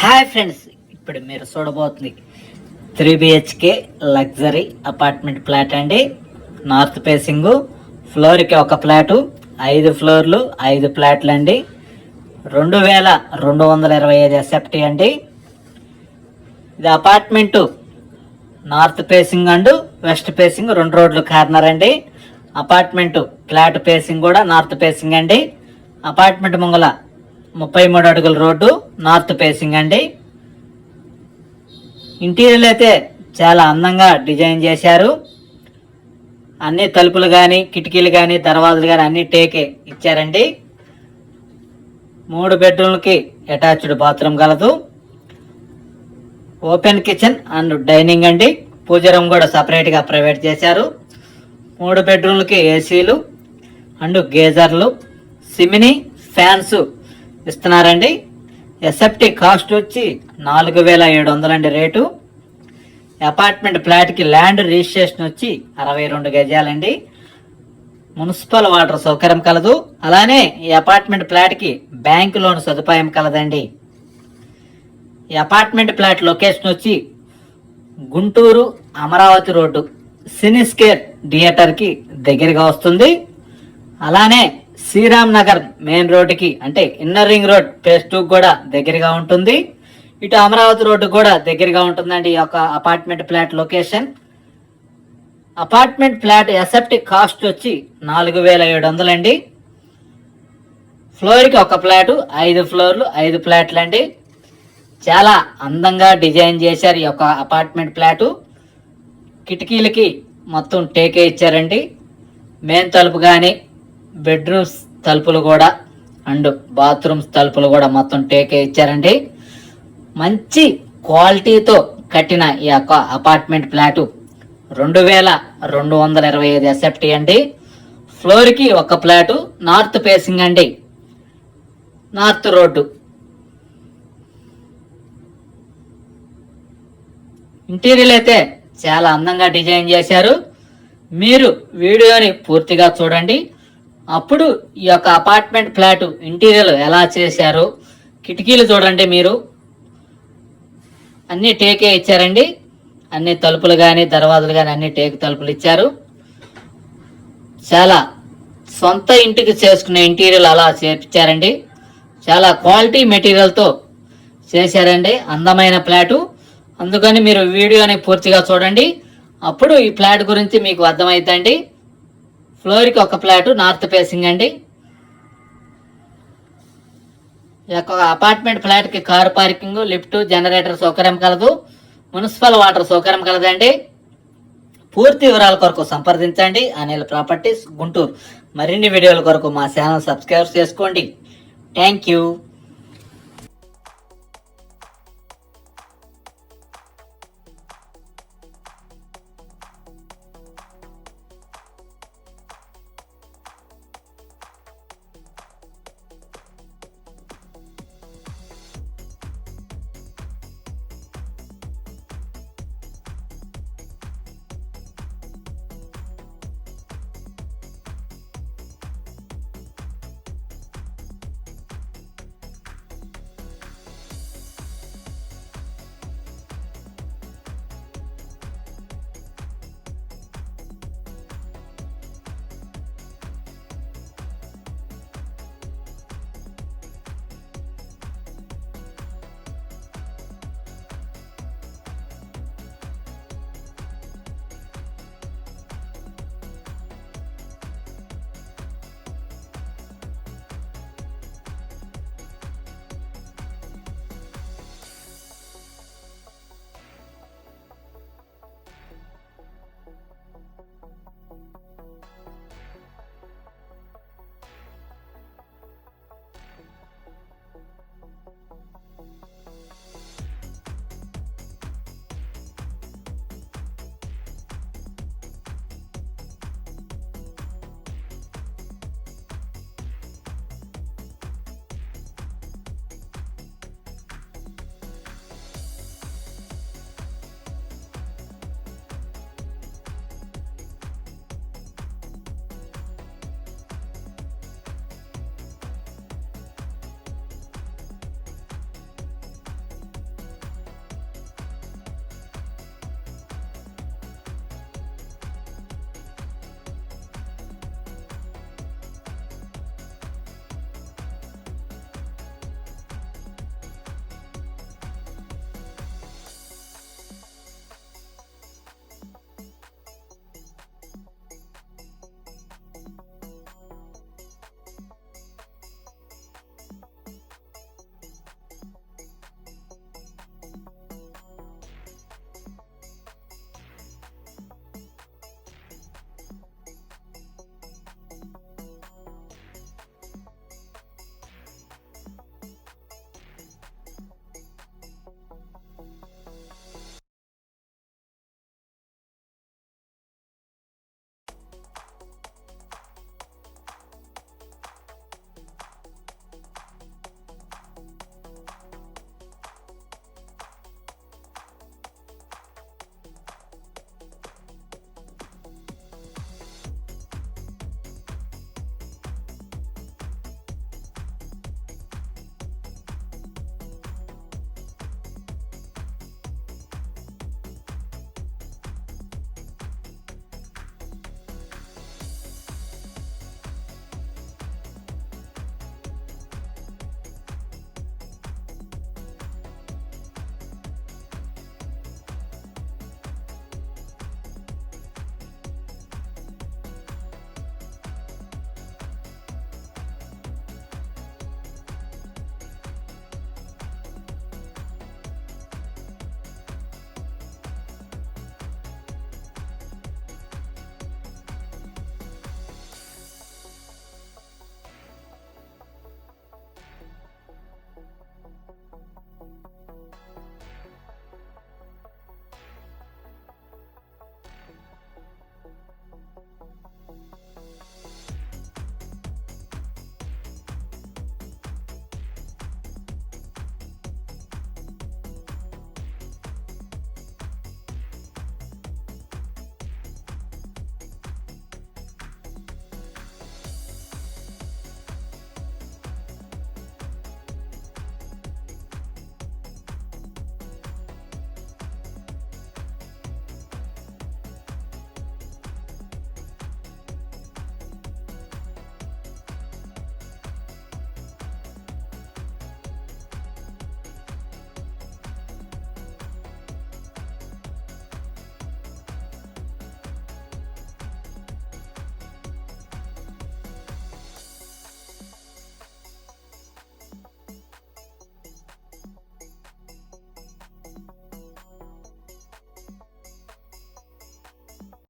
Hi friends ఇప్పుడు మీరు చూడబోతుంది three BHK luxury apartment flat అండి. నార్త్ ఫేసింగ్ ఫ్లోర్కి ఒక ఫ్లాటు ఐదు ఫ్లోర్లు ఐదు ఫ్లాట్లు అండి రెండు వేల రెండు వందల ఇరవై ఐదు ఎస్ఎఫ్టీ అండి. ఇది apartment north facing and west facing రెండు రోడ్లు కార్నర్ అండి. అపార్ట్మెంటు ఫ్లాట్ ఫేసింగ్ కూడా నార్త్ ఫేసింగ్ అండి. అపార్ట్మెంట్ ముంగల ముప్పై మూడు అడుగుల రోడ్డు నార్త్ ఫేసింగ్ అండి. ఇంటీరియర్ అయితే చాలా అందంగా డిజైన్ చేశారు. అన్ని తలుపులు కానీ కిటికీలు కానీ దర్వాజలు కానీ అన్ని టేకే ఇచ్చారండి. మూడు బెడ్రూమ్లకి అటాచ్డ్ బాత్రూమ్ కలదు ఓపెన్ కిచెన్ అండ్ డైనింగ్ అండి. పూజ రూమ్ కూడా సపరేట్గా ప్రైవేట్ చేశారు. మూడు బెడ్రూమ్లకి ఏసీలు అండ్ గేజర్లు సిమిని ఫ్యాన్స్ ఇస్తున్నారండి. ఎస్ఎఫ్టీ కాస్ట్ వచ్చి నాలుగు వేల ఏడు వందలండి రేటు. అపార్ట్మెంట్ ఫ్లాట్కి ల్యాండ్ రిజిస్ట్రేషన్ వచ్చి అరవై రెండు గజాలండి. మున్సిపల్ వాటర్ సౌకర్యం కలదు. అలానే ఈ అపార్ట్మెంట్ ఫ్లాట్కి బ్యాంక్ లోన్ సదుపాయం కలదండి. ఈ అపార్ట్మెంట్ ఫ్లాట్ లొకేషన్ వచ్చి గుంటూరు అమరావతి రోడ్డు. సినిస్కేర్ థియేటర్కి దగ్గరగా వస్తుంది. అలానే శ్రీరామ్ నగర్ మెయిన్ రోడ్డుకి అంటే inner ring road phase two కూడా దగ్గరగా ఉంటుంది. ఇటు అమరావతి రోడ్డు కూడా దగ్గరగా ఉంటుందండి ఈ యొక్క apartment flat location. Apartment flat SFT cost వచ్చి నాలుగు వేల ఏడు వందలండి. ఫ్లోర్కి ఒక ఫ్లాటు ఐదు ఫ్లోర్లు ఐదు ఫ్లాట్లు అండి చాలా అందంగా డిజైన్ చేశారు ఈ యొక్క అపార్ట్మెంట్ ఫ్లాటు. కిటికీలకి మొత్తం టేకే ఇచ్చారండి. మెయిన్ తలుపు కానీ బెడ్రూమ్స్ తలుపులు కూడా అండ్ బాత్రూమ్స్ తలుపులు కూడా మొత్తం టేకే ఇచ్చారండి. మంచి క్వాలిటీతో కట్టిన ఈ యొక్క అపార్ట్మెంట్ ఫ్లాటు రెండు వేల రెండు వందల ఇరవై ఐదు ఎస్ఎఫ్టీ అండి. ఫ్లోర్కి ఒక ఫ్లాటు నార్త్ ఫేసింగ్ అండి. North road. ఇంటీరియర్ అయితే చాలా అందంగా డిజైన్ చేశారు. మీరు వీడియోని పూర్తిగా చూడండి. అప్పుడు ఈ యొక్క అపార్ట్మెంట్ ఫ్లాట్ ఇంటీరియర్ ఎలా చేశారు? కిటికీలు చూడండి మీరు. అన్ని టేకే ఇచ్చారండి? అన్ని తలుపులు కానీ దర్వాజలు కానీ అన్ని టేక్ తలుపులు ఇచ్చారు. చాలా సొంత ఇంటికి చేసుకునే ఇంటీరియర్ అలా చేర్పించారండి చాలా క్వాలిటీ మెటీరియల్తో చేశారండి. అందమైన ఫ్లాటు అందుకని మీరు వీడియోని పూర్తిగా చూడండి. అప్పుడు ఈ ఫ్లాట్ గురించి మీకు అర్థమవుతుందండి ఫ్లోర్కి ఒక ఫ్లాట్ నార్త్ ఫేసింగ్ అండి. ఈ యొక్క అపార్ట్మెంట్ ఫ్లాట్కి కార్ పార్కింగ్ లిఫ్ట్ జనరేటర్ సౌకర్యం కలదు మున్సిపల్ వాటర్ సౌకర్యం కలదండి. పూర్తి వివరాల కొరకు సంప్రదించండి. అనిల్ ప్రాపర్టీస్ గుంటూరు. మరిన్ని వీడియోల కొరకు మా ఛానల్ సబ్స్క్రైబ్ చేసుకోండి. Thank you.